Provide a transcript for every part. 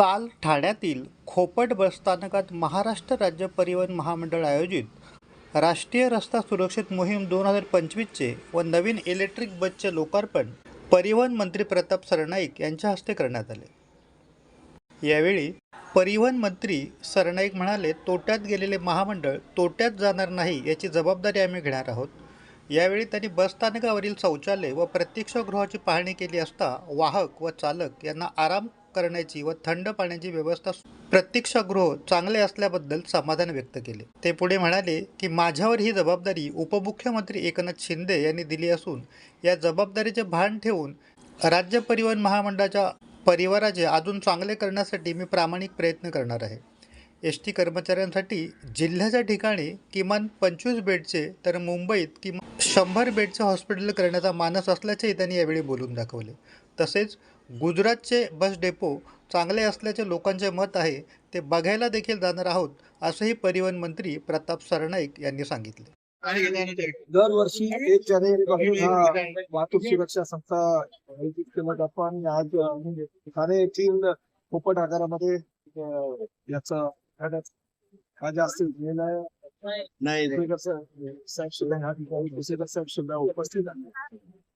काल ठाण्यातील खोपट बसस्थानकात महाराष्ट्र राज्य परिवहन महामंडळ आयोजित राष्ट्रीय रस्ता सुरक्षित मोहीम दोन हजार पंचवीसचे व नवीन इलेक्ट्रिक बसचे लोकार्पण परिवहन मंत्री प्रताप सरनाईक यांच्या हस्ते करण्यात आले. यावेळी परिवहन मंत्री सरनाईक म्हणाले तोट्यात गेलेले महामंडळ तोट्यात जाणार नाही याची जबाबदारी आम्ही घेणार आहोत यावेळी त्यांनी बसस्थानकावरील शौचालय व प्रतीक्षागृहाची पाहणी केली असता वाहक व चालक यांना आराम करण्याची व थंड पाण्याची व्यवस्था प्रतीक्षागृह चांगले असल्याबद्दल समाधान व्यक्त केले. ते पुढे म्हणाले की माझ्यावर ही जबाबदारी उपमुख्यमंत्री एकनाथ शिंदे यांनी दिली असून या जबाबदारीचे भान ठेवून राज्य परिवहन महामंडळाच्या परिवाराचे अजून चांगले करण्यासाठी मी प्रामाणिक प्रयत्न करणार आहे. एस टी कर्मचाऱ्यांसाठी जिल्ह्याच्या ठिकाणी किमान पंचवीस बेडचे तर मुंबईत किमान शंभर बेडचे हॉस्पिटल करण्याचा मानस असल्याचेही त्यांनी यावेळी बोलून दाखवले. तसेच गुजरातचे बस डेपो चांगले असल्याचे लोकांचे मत आहे ते बघायला देखील जाणार आहोत असंही परिवहन मंत्री प्रताप सरनाईक यांनी सांगितले. दरवर्षी एक जानेवारी वाहतूक सुरक्षा सप्ताह आयोजित केला जातो आणि आज अं, ठाणे येथील पोपट आगारामध्ये याचा हा जास्त झालेला आहे. कुसेकर साहेब साहेब सुद्धा ह्या ठिकाणी कुसेकर साहेब सुद्धा उपस्थित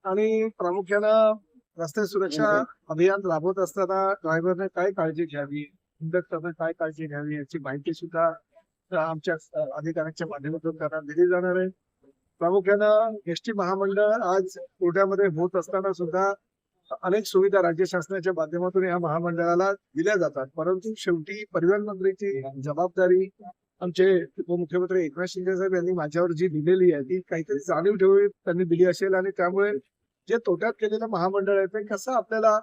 आणि प्रामुख्यानं रस्ते सुरक्षा अभियान राबवत असताना ड्रायव्हरने काय काळजी घ्यावी? कंडक्टरने काय काळजी घ्यावी? याची माहिती सुद्धा आमच्या अधिकाऱ्यांच्या माध्यमातून त्यांना दिली जाणार आहे. प्रामुख्यानं एस टी महामंडळ आज कोर्टामध्ये होत असताना सुद्धा अनेक सुविधा राज्य शासनाच्या माध्यमातून या महामंडळाला दिल्या जातात. परंतु शेवटी परिवहन मंत्रीची जबाबदारी आमचे उपमुख्यमंत्री एकनाथ शिंदे साहेब यांनी माझ्यावर जी दिलेली आहे ती काहीतरी जाणीव ठेवून त्यांनी दिली असेल आणि त्यामुळे जे तोट्यात केलेलं महामंडळ आहे ते कसं आपल्याला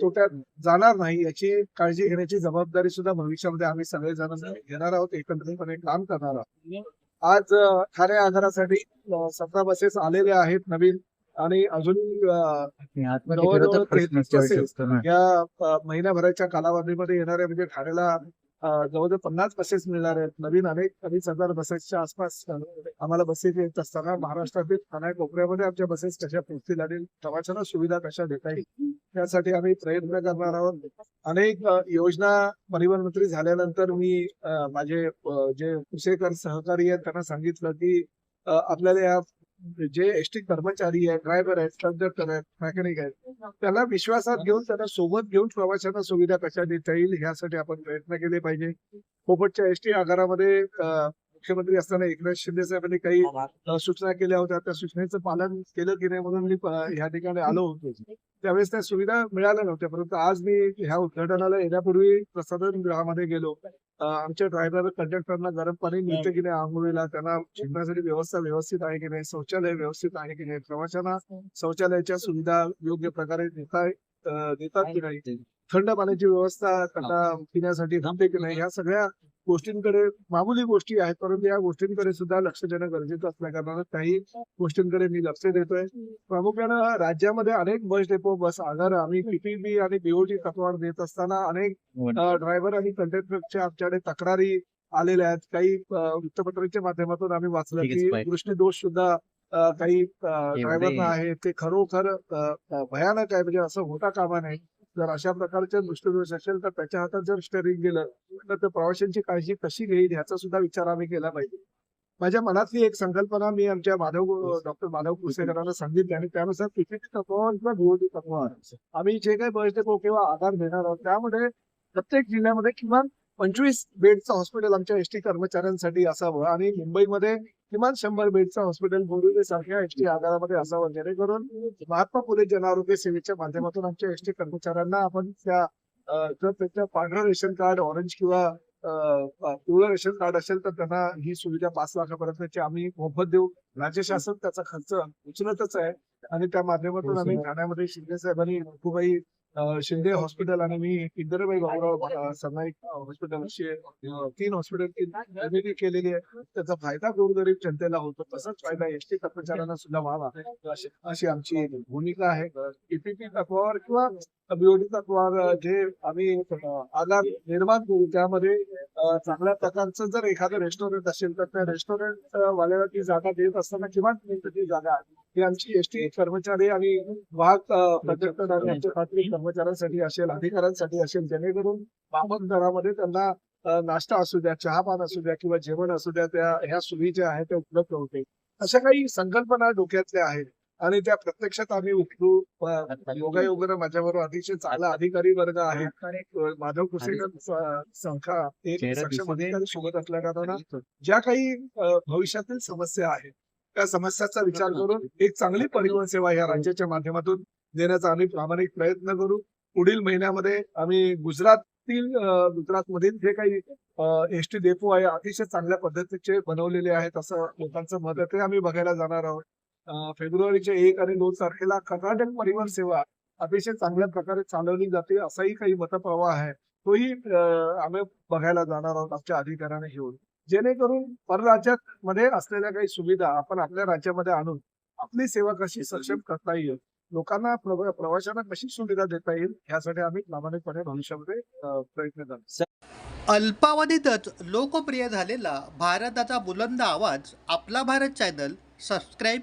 तोट्यात जाणार नाही याची काळजी घेण्याची जबाबदारी सुद्धा भविष्यामध्ये आम्ही सगळेजण घेणार आहोत एकत्रितपणे काम करणार आहोत. आज आगारासाठी अ, सतरा बसेस आलेल्या आहेत नवीन आणि अजूनही अ, जवळजवळ तेहतीस बसेस या महिन्याभराच्या कालावधीमध्ये येणाऱ्या म्हणजे ठाण्याला जवळजवळ पन्नास बसेस मिळणार आहेत. नवीन अनेक अडीच हजार बसेसच्या आसपास आम्हाला बसेस येत असताना महाराष्ट्रातील ठाणे कोपऱ्यामध्ये आमच्या बसेस कशा पोहोचतील आणि प्रवाशांना सुविधा कशा देता येईल? त्यासाठी आम्ही प्रयत्न करणार आहोत. अनेक योजना परिवहन मंत्री झाल्यानंतर मी माझे जे कुसेकर सहकारी आहेत त्यांना सांगितलं की आपल्याला या जे एसटी कर्मचारी आहेत ड्रायव्हर आहेत कंडक्टर आहेत मॅकॅनिक आहेत त्याला विश्वासात घेऊन त्यांना सोबत घेऊन प्रवाशांना सुविधा कशा देता येईल यासाठी आपण प्रयत्न केले पाहिजे. पोपटच्या एसटी आगारामध्ये मुख्यमंत्री असताना एकनाथ शिंदे साहेबांनी काही सूचना केल्या होत्या. त्या सूचनेचं पालन केलं की नाही म्हणून मी या ठिकाणी आलो होतो. त्यावेळेस त्या सुविधा मिळाल्या नव्हत्या. परंतु आज मी ह्या उद्घाटनाला येण्यापूर्वी प्रसाधन गृहामध्ये गेलो. आमच्या ड्रायव्हर कंडक्टरना गरम पाणी मिळते की नाही आंघोळीला? त्यांना शिकण्यासाठी व्यवस्था व्यवस्थित आहे की नाही? शौचालय व्यवस्थित आहे की नाही? प्रवाशांना शौचालयाच्या सुविधा योग्य प्रकारे देता देतात की नाही? थंड पाण्याची व्यवस्था त्यांना पिण्यासाठी थांबते की नाही? ह्या सगळ्या गोष्टींकडे मामूली गोष्टी आहेत परंतु या गोष्टींकडे सुद्धा लक्ष देणं गरजेचं असल्या कारणानं काही गोष्टींकडे मी लक्ष देतोय. प्रामुख्यानं राज्यामध्ये अनेक बस डेपो बस आगार आम्ही पीपीबी आणि बीओटी तत्वावर देत असताना अनेक ड्रायव्हर आणि कंडक्टरच्या आमच्याकडे तक्रारी आलेल्या आहेत. काही वृत्तपत्रांच्या माध्यमातून आम्ही वाचलं की. दृष्टीदोष सुद्धा काही ड्रायव्हरना आहे ते खरोखर भयानक आहे. म्हणजे असं होता कामा नये जर अशा प्रकारचे दृष्टीदोष असेल तर त्याच्या हातात जर स्टरिंग गेलं तर ते प्रवाशांची काळजी कशी घेईल याचा सुद्धा विचार आम्ही केला पाहिजे. माझ्या मनातली एक संकल्पना मी आमच्या माधव डॉक्टर माधव कुसेकरांना सांगितली आणि त्यानुसार पीपीटी तत्वावर किंवा बीओटी तत्वावर आम्ही जे काही बस डेपो किंवा आधार देणार आहोत त्यामध्ये प्रत्येक जिल्ह्यामध्ये किमान पंचवीस बेडचं हॉस्पिटल आमच्या एसटी कर्मचाऱ्यांसाठी असावं आणि मुंबईमध्ये किमान शंभर बेडचं हॉस्पिटल बोरिवली सारख्या एसटी आगारामध्ये असावं जेणेकरून महात्मा फुले जन आरोग्य सेवेच्या माध्यमातून आमच्या एसटी कर्मचाऱ्यांना आपण त्या जर त्यांच्या पांढरं रेशन कार्ड ऑरेंज किंवा पिवळं रेशन कार्ड असेल तर त्यांना ही सुविधा पाच लाखापर्यंतची आम्ही मोफत देऊ. राज्य शासन त्याचा खर्च उचलतच आहे आणि त्या माध्यमातून आम्ही ठाण्यामध्ये शिंदे साहेबांनी शिंदे हॉस्पिटल आणि मी इंदिराबाई अं, सरनाईक हॉस्पिटल अशी अं, तीन हॉस्पिटल निर्मिती केलेली आहे. त्याचा फायदा गोरगरीब जनतेला होतो. तसाच फायदा एसटी कर्मचाऱ्यांना सुद्धा व्हावा. अशी आमची भूमिका आहे. तत्वावर किंवा बीओडी तत्वावर जे आम्ही आधार निर्माण करू त्यामध्ये चांगल्या प्रकारचं जर एखादं रेस्टॉरंट असेल तर त्या रेस्टॉरंट वाल्याला ती जागा देत असताना किमान ती जागा ही आमची एसटी कर्मचारी आणि वाहक प्रत्येक खात्री कर्मचाऱ्यांसाठी असेल अधिकाऱ्यांसाठी असेल जेणेकरून बाबत दरामध्ये त्यांना नाश्ता असू द्या चहापान असू द्या किंवा जेवण असू द्या त्या ह्या सुविधा ज्या आहेत त्या उपलब्ध होते अशा काही संकल्पना डोक्यातल्या आहेत. आणि त्या प्रत्यक्षात आम्ही उतरू योगायोगानं माझ्याबरोबर अतिशय चांगला अधिकारी वर्ग आहे. माधव कुसेकर संख्या एक सक्षम अधिकारी सोबत असल्या कारणानं ज्या काही भविष्यातील समस्या आहेत त्या समस्याचा विचार करून एक चांगली परिवहन सेवा या राज्याच्या माध्यमातून देण्याचा आम्ही प्रामाणिक प्रयत्न करू. पुढील महिन्यामध्ये आम्ही गुजरातील गुजरात मधील जे काही एस टी डेपो आहे अतिशय चांगल्या पद्धतीचे बनवलेले आहेत असं लोकांचं मत आहे ते आम्ही बघायला जाणार आहोत. फेब्रुवारीच्या एक आणि दोन तारखेला कर्नाटक परिवहन सेवा अतिशय चांगल्या प्रकारे चालवली जाते असाही काही मतप्रवाह आहे. तोही आम्ही बघायला जाणार आहोत आमच्या अधिकाऱ्याने घेऊन. जेणेकरून परराज्यात मध्ये असलेल्या काही सुविधा आपण आपल्या राज्यामध्ये आणून आपली सेवा कशी सक्षम करता येईल लोकांना प्रवाशांना कशी सुविधा देता येईल यासाठी आम्ही प्रामाणिकपणे भविष्यामध्ये प्रयत्न करतो अल्पावधीतच लोकप्रिय झालेला भारताचा बुलंद आवाज आपला Bharat channel subscribe